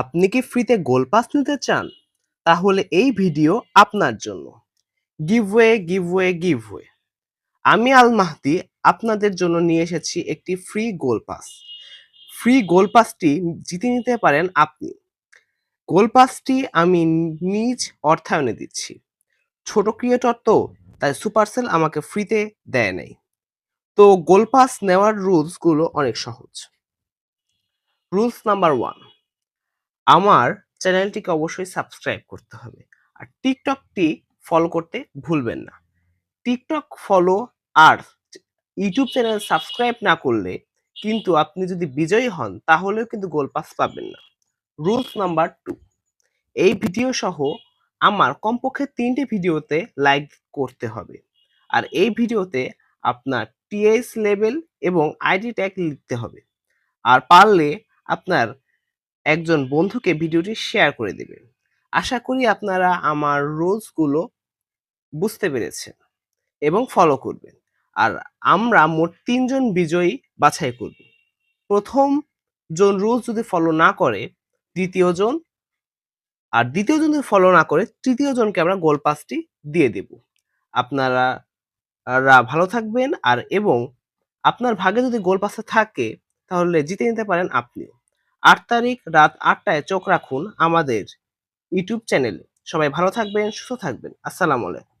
আপনি কি ফ্রিতে গোল পাস নিতে চান? তাহলে এই ভিডিও আপনার জন্য। গিভওয়ে গিভওয়ে গিভওয়ে আমি আল মাহদি, আপনাদের জন্য নিয়ে এসেছি একটি free goal pass free goal পাসটি জিতে নিতে পারেন আপনি। গোল পাসটি আমি নিজ অর্থায়নে দিচ্ছি। ছোট ক্রিয়েটর তো, তাই সুপারসেল আমাকে ফ্রিতে দেয় নাই। তো গোল পাস নেওয়ার রুলসগুলো অনেক সহজ। রুলস নাম্বার ওয়ান আমার চ্যানেলটিকে অবশ্যই সাবস্ক্রাইব করতে হবে। আর টিকটকটি ফলো করতে ভুলবেন না। টিকটক ফলো আর ইউটিউব চ্যানেল সাবস্ক্রাইব না করলে কিন্তু আপনি যদি বিজয়ী হন, তাহলেও কিন্তু গোল পাস পাবেন না। রুলস নাম্বার টু এই ভিডিও সহ আমার কমপক্ষে তিনটে ভিডিওতে লাইক করতে হবে। আর এই ভিডিওতে আপনার টিএস লেভেল এবং আইডি ট্যাগ লিখতে হবে। আর পারলে আপনার একজন বন্ধুকে ভিডিওটি শেয়ার করে দেবেন। আশা করি আপনারা আমার রুলসগুলো বুঝতে পেরেছেন এবং ফলো করবেন। আর আমরা মোট তিনজন বিজয়ী বাছাই করব। প্রথম জন রুলস যদি ফলো না করে, দ্বিতীয় জন, আর দ্বিতীয় জন যদি ফলো না করে, তৃতীয় জনকে আমরা গোল পাসটি দিয়ে দেব। আপনারা ভালো থাকবেন, আর এবং আপনার ভাগে যদি গোল পাসে থাকে, তাহলে জিতে নিতে পারেন আপনিও। আট তারিখ রাত আটটায় চোখ রাখুন আমাদের ইউটিউব চ্যানেলে। সবাই ভালো থাকবেন, সুস্থ থাকবেন। আসসালামু আলাইকুম।